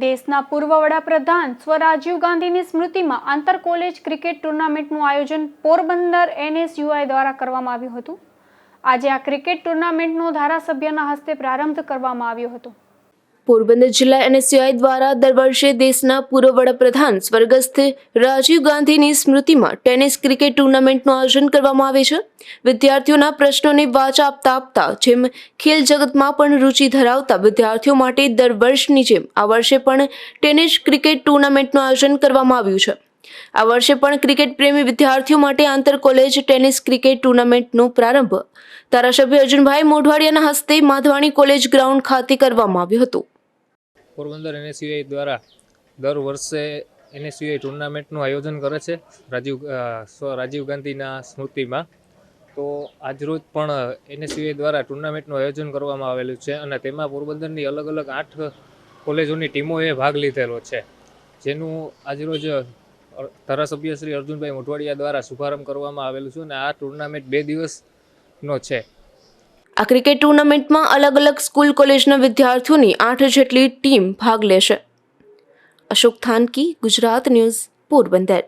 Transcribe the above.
દેશના પૂર્વ વડાપ્રધાન સ્વ રાજીવ ગાંધીની સ્મૃતિમાં આંતર કોલેજ ક્રિકેટ ટુર્નામેન્ટનું આયોજન પોરબંદર એનએસયુઆઈ દ્વારા કરવામાં આવ્યું હતું. આજે આ ક્રિકેટ ટુર્નામેન્ટનો ધારાસભ્યના હસ્તે પ્રારંભ કરવામાં આવ્યો હતો. પોરબંદર જિલ્લા એનએસયુઆઈ દ્વારા દર વર્ષે દેશના પૂર્વ વડાપ્રધાન સ્વર્ગસ્થ રાજીવ ગાંધીની સ્મૃતિમાં ટેનિસ ક્રિકેટ ટુર્નામેન્ટનું આયોજન કરવામાં આવે છે. વિદ્યાર્થીઓના પ્રશ્નોને વાચા આપતા આપતા જેમ ખેલ જગતમાં પણ રુચિ ધરાવતા વિદ્યાર્થીઓ માટે દર વર્ષની જેમ આ વર્ષે પણ ટેનિસ ક્રિકેટ ટુર્નામેન્ટનું આયોજન કરવામાં આવ્યું છે. આ વર્ષે પણ ક્રિકેટ પ્રેમી વિદ્યાર્થીઓ માટે આંતર કોલેજ ટેનિસ ક્રિકેટ ટુર્નામેન્ટનો પ્રારંભ. ધારાસભ્ય અર્જુનભાઈ મોઢવાડિયાના હસ્તે માધવાણી કોલેજ ગ્રાઉન્ડ ખાતે કરવામાં આવ્યો હતો. પોરબંદર એનએસયુઆઈ દ્વારા દર વર્ષે એનએસયુઆઈ ટુર્નામેન્ટનું આયોજન કરે છે, રાજીવ રાજીવ ગાંધીના સ્મૃતિમાં. તો આજરોજ પણ એનએસયુઆઈ દ્વારા ટુર્નામેન્ટનું આયોજન કરવામાં આવેલું છે અને તેમાં પોરબંદરની અલગ અલગ આઠ કોલેજોની ટીમોએ ભાગ લીધેલો છે. જેનું આજરોજ ધારાસભ્ય શ્રી અર્જુનભાઈ મોઢવાડિયા દ્વારા શુભારંભ કરવામાં આવેલું છે અને આ ટુર્નામેન્ટ બે દિવસનો છે. આ ક્રિકેટ ટુર્નામેન્ટમાં અલગ અલગ સ્કૂલ કોલેજના વિદ્યાર્થીઓની આઠ જેટલી ટીમ ભાગ લેશે. અશોક થાનકી, ગુજરાત ન્યૂઝ, પોરબંદર.